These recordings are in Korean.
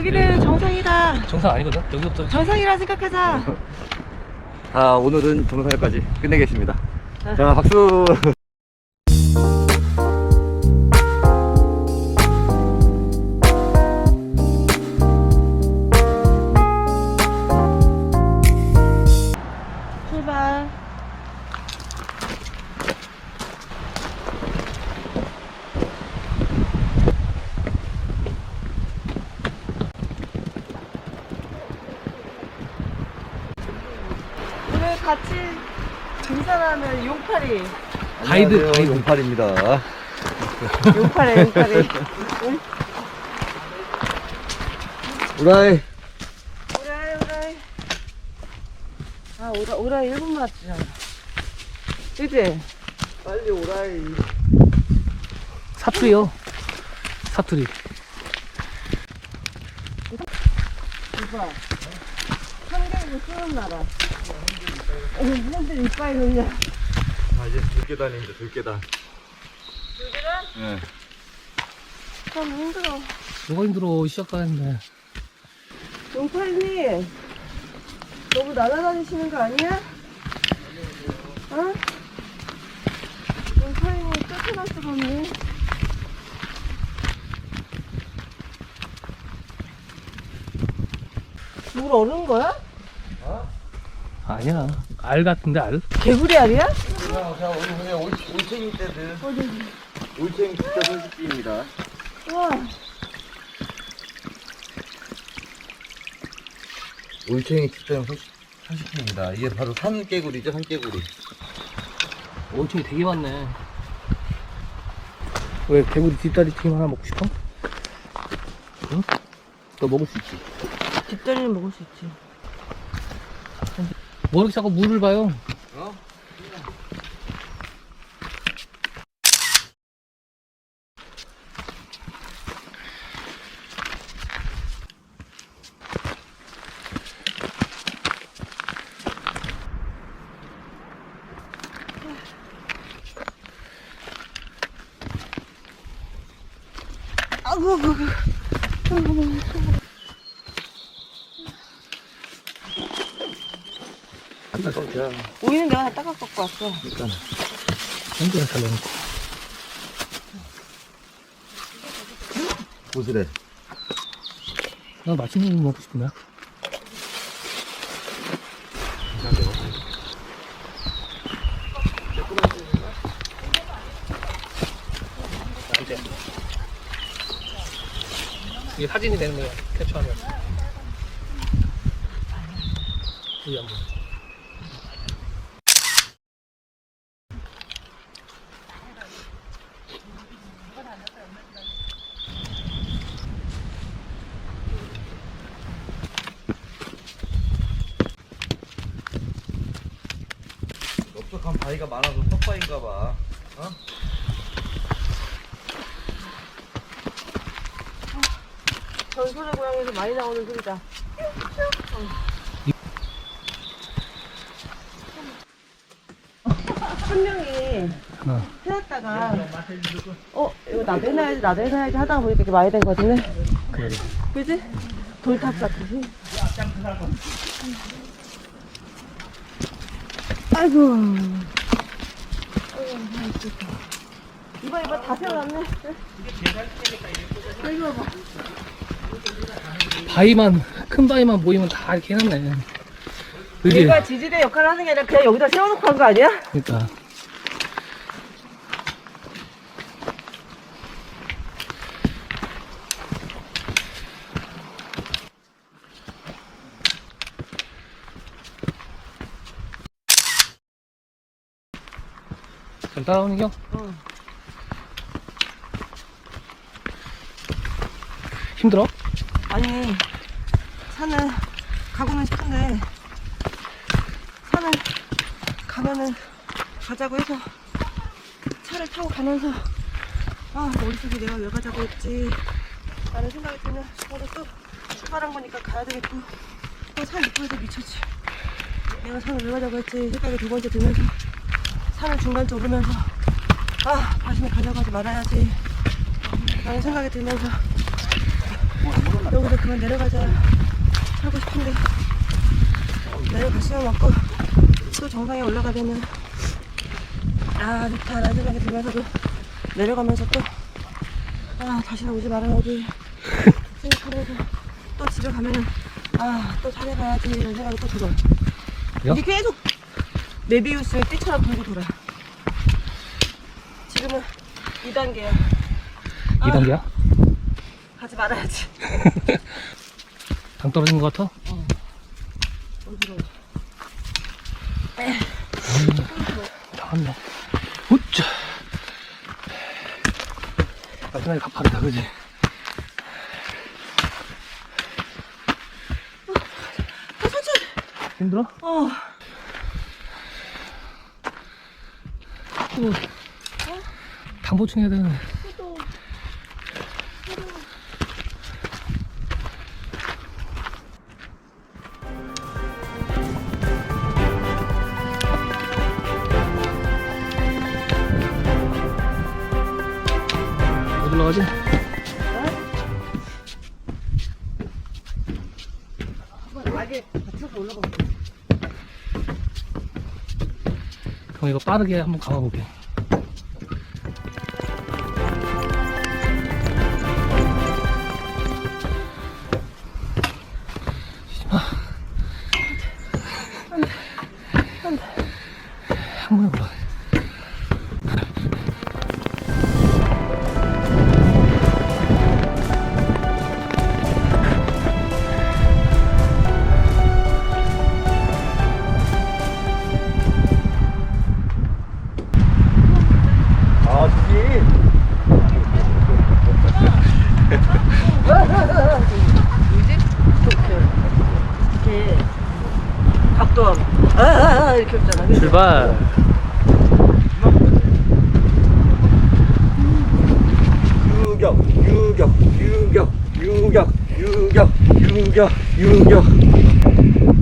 여기는 정상이다. 정상 아니거든? 여기부터 정상이라 생각하자. 아 오늘은 정상까지 끝내겠습니다. 자 박수. 등산하는 용팔이. 가이드, 안녕하세요, 가이드. 용팔입니다. 용팔이, 용팔이. 우라이. 오라이, 오라이. 아, 오라, 오라이 1분 맞잖아. 그지? 빨리 오라이. 사투리요. 사투리. 이봐. 한국을 쓰는 나라. 사람들 이빨 그냥. 아 이제 들계단입니다. 들계단. 여기가 네. 참 힘들어. 뭐가 힘들어, 시작하는데. 용팔님, 너무 날아다니시는 거 아니야? 어? 용팔님 쫓아갈 수가 없네. 물 얼은 거야? 아니야. 알 같은데, 알? 개구리 알이야? 그냥 그냥 우리 그냥 올, 올챙이 때들. 올챙이 진짜 손쉽기입니다. 와, 올챙이 진짜 손쉽기입니다. 이게 바로 산개구리죠, 산개구리. 엄청 되게 많네. 왜, 개구리 뒷다리 튀김 하나 먹고 싶어? 응? 너 먹을 수 있지. 뒷다리는 먹을 수 있지. 뭐 이렇게 자꾸 물을 봐요? 어? 아구, 아구, 아구. 한달 야 오이는 내가 다 닦아 갖고 왔어. 일단 한개를 살려놓고. 보스래. 나 맛있는 거 먹고 싶은데. 이제 이게 사진이 되는 거야 캡처하면 여기 한번 바위가 많아서 떡바위인가 봐. 어? 전설의 고향에서 많이 나오는 소리다. 한 명이 어. 해놨다가 어 이거 나도 해놔야지 나도 해놔야지 하다가 보니까 이렇게 많이 된 거 같은데 그래 그지? 돌탑 같듯이 아이고 이봐 이봐 다 세워놨네 여기 봐봐 바위만 큰 바위만 모이면 다 이렇게 해놨네 그지? 얘가 지지대 역할을 하는 게 아니라 그냥 여기다 세워놓고 한 거 아니야? 그러니까 잘 따라오는 겨? 응. 힘들어? 아니 산을 가고는 싶은데 산을 가면은 가자고 해서 차를 타고 가면서 아 머릿속에 내가 왜 가자고 했지 라는 생각이 들면 저도 또 출발한 거니까 가야 되겠고 또산 입구에서 미쳤지 내가 산을 왜 가자고 했지 생각이 두 번째 들면서 산을 중간쯤 오르면서 아 다시는 하지 말아야지 라는 생각이 들면서 여기서 그만 내려가자 하고 싶은데 내려갔으면 맞고 또 정상에 올라가 되면 아 좋다 라는 생각이 들면서도 내려가면서 또 아 다시는 오지 말아야지 생각하면서 또 집에 가면은 아 또 산에 가야지 이런 생각이 또 들어 그래요? 이게 계속 메비우스의 띠처럼 돌고 돌아 지금은 2단계야 2단계야? 가지 말아야지 당 떨어진 것 같아? 어지러워 나왔네. 우짜. 마지막에 가파르다, 그지? 아 천천히 힘들어? 어 또 당보충 해야 되는 올라가지? 어? 한번 가게 같이 올라가 그럼 이거 빠르게 한번 감아볼게. 한 각도 아, 아, 아 이렇게 없잖아 그치? 출발. 유격, 유격, 유격, 유격, 유격, 유격, 유격,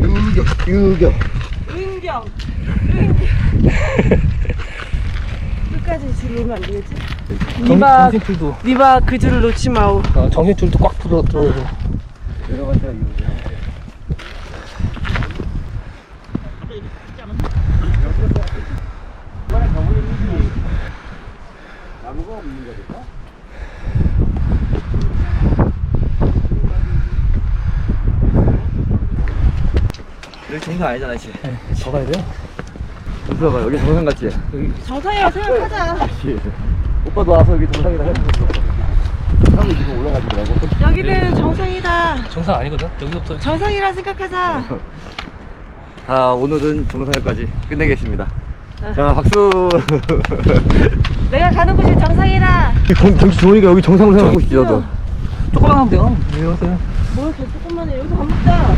유격, 유격. 은경 은경 끝까지 줄을 놓으면 안 되겠지? 니마 정신줄도, 니마 그 줄을 놓지 마오 어, 정신줄도 꽉 풀어, 들어오고. 내려가자, 유격. 이번에 가보니 나무가 없는 거니까? 여기 정상 아니잖아, 씨. 네, 더 가야 돼요? 들어가 여기 정상 같지? 여기 정상이라고 생각하자 씨. 오빠도 와서 여기 정상이다 해보고 형이 지금 올라가지더라고. 여기는 정상이다 정상 아니거든? 여기부터. 정상이라 생각하자 자, 오늘은 정상까지 끝내겠습니다. 자, 박수. 내가 가는 곳이 정상이다 경, 경치 좋으니까 여기 정상으로 생각하고 싶지, 나도. 조금만 하면 돼요. 왜 이러세요? 뭘 이렇게 조금만 해 여기서 밥 먹자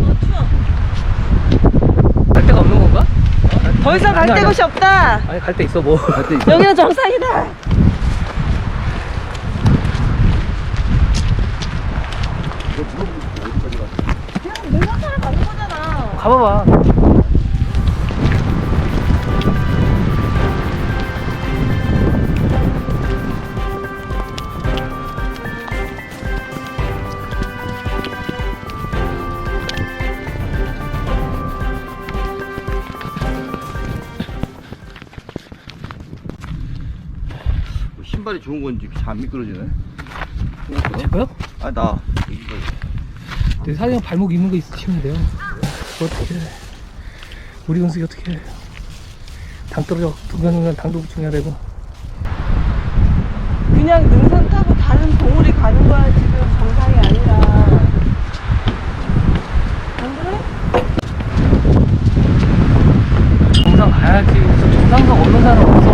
어 추워 갈 데가 없는 건가? 더 이상 갈 아니, 데 아니. 곳이 없다 아니, 갈 데 있어, 뭐. 갈때 있어. 여기는 정상이다 그냥 내가 사러 가는 거잖아 가봐봐. 좋은 건지 잘 안 미끄러지네. 제거요? 아, 나. 내 사장 발목 있는 거 있으시면 돼요. 그거 어떻게 해. 우리 은숙이 어떻게 해. 당 떨어져. 중간중간 당도 보충해야 되고. 그냥 능선 타고 다른 동물이 가는 거야 지금 정상이 아니라 안 그래? 정상 가야지. 정상석 없는 사람 없어.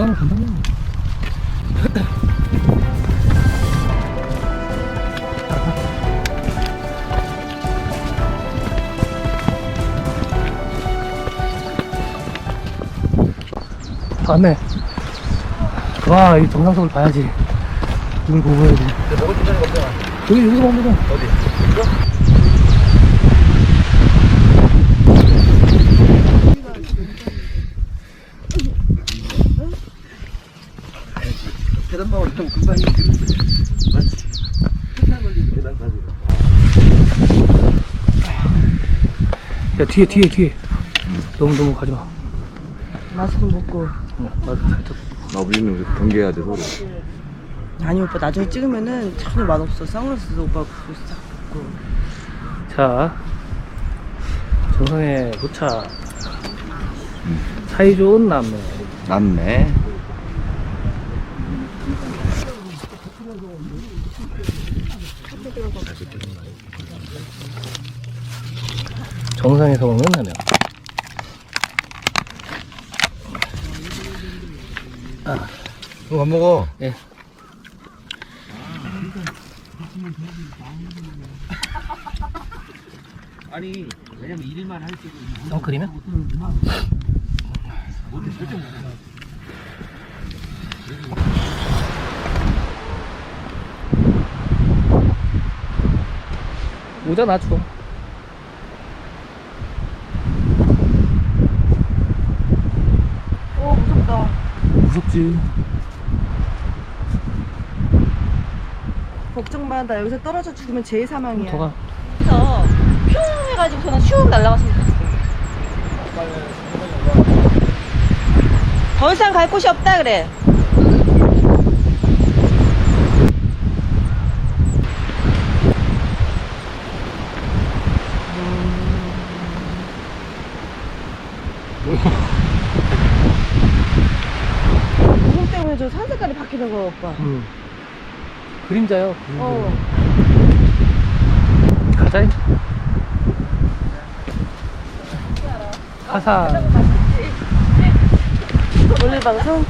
내려가면 금방이야. 다음에 와, 이 정상석을 봐야지. 이걸 보고 해야지. 먹을 없잖아. 여기 여기서 되잖아. 어디? 계단방울 좀 금방 힘들는데 맞지? 계단 걸리고 계단까지 야 뒤에 뒤에 뒤에. 너무 너무 가지 마. 마스크 먹고. 응, 맞아 살짝. 나 우리는 경계해야 돼 서로 아니 오빠 나중에 찍으면은 전혀 맛없어. 선글라스도 오빠 먹고. 자, 정상에 도착. 사이 좋은 남매. 남네 정상에서 먹는 라면. 형안 먹어 예. 아니 왜냐면 일만 할 때도 선크림이야? 모자 놔줘. 오 무섭다. 무섭지. 걱정 마. 나 여기서 떨어져 죽으면 제일 사망이야. 더가. 그래서 퓨 해가지고 저는 슉 날아갔으면 좋겠어. 더 이상 갈 곳이 없다 그래. 구름 때문에 저 산 색깔이 바뀌는 거 오빠. 음. 그림자요. 그림자. 어. 가자. 사사. 오늘 방송